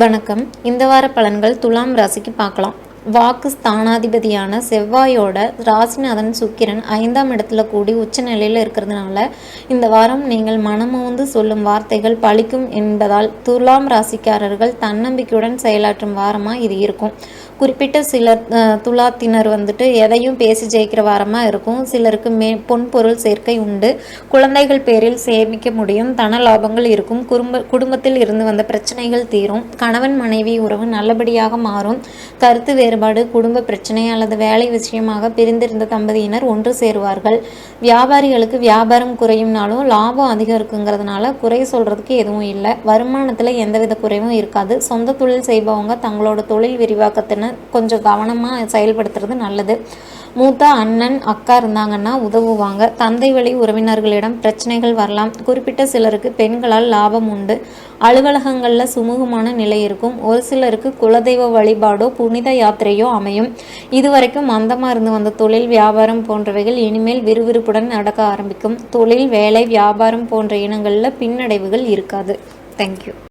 வணக்கம். இந்த வார பலன்கள் துலாம் ராசிக்கு பார்க்கலாம். வாக்கு ஸ்தானாதிபதியான செவ்வாயோட ராசிநாதன் சுக்கிரன் ஐந்தாம் இடத்துல கூடி உச்ச நிலையில் இருக்கிறதுனால இந்த வாரம் நீங்கள் மனமோந்து சொல்லும் வார்த்தைகள் பழிக்கும் என்பதால் துலாம் ராசிக்காரர்கள் தன்னம்பிக்கையுடன் செயலாற்றும் வாரமாக இது இருக்கும். குறிப்பிட்ட சில துலாத்தினர் வந்துட்டு எதையும் பேசி ஜெயிக்கிற வாரமாக இருக்கும். சிலருக்கு மே பொன் பொருள் சேர்க்கை உண்டு. குழந்தைகள் பேரில் சேமிக்க முடியும். தன லாபங்கள் இருக்கும். குடும்ப குடும்பத்தில் இருந்து வந்த பிரச்சனைகள் தீரும். கணவன் மனைவி உறவு நல்லபடியாக மாறும். கருத்து வேறுபாடு குடும்ப பிரச்சனை அல்லது வேலை விஷயமாக பிரிந்திருந்த தம்பதியினர் ஒன்று சேருவார்கள். வியாபாரிகளுக்கு வியாபாரம் குறையும்னாலும் லாபம் அதிகம் இருக்குங்கிறதுனால குறை சொல்றதுக்கு எதுவும் இல்லை. வருமானத்தில் எந்தவித குறைவும் இருக்காது. சொந்த தொழில் செய்பவங்க தங்களோட தொழில் விரிவாக்கத்தின கொஞ்சம் கவனமாக செயல்படுத்துறது நல்லது. மூத்த அண்ணன் அக்கா இருந்தாங்கன்னா உதவுவாங்க. தந்தை வழி உறவினர்களிடம் பிரச்சனைகள் வரலாம். குறிப்பிட்ட சிலருக்கு பெண்களால் லாபம் உண்டு. அலுவலகங்களில் சுமூகமான நிலை இருக்கும். ஒரு சிலருக்கு குலதெய்வ வழிபாடோ புனித யாத்திரையோ அமையும். இதுவரைக்கும் மந்தமாக இருந்து வந்த தொழில் வியாபாரம் போன்றவைகள் இனிமேல் விறுவிறுப்புடன் நடக்க ஆரம்பிக்கும். தொழில் வேலை வியாபாரம் போன்ற இனங்களில் பின்னடைவுகள் இருக்காது. தேங்க்யூ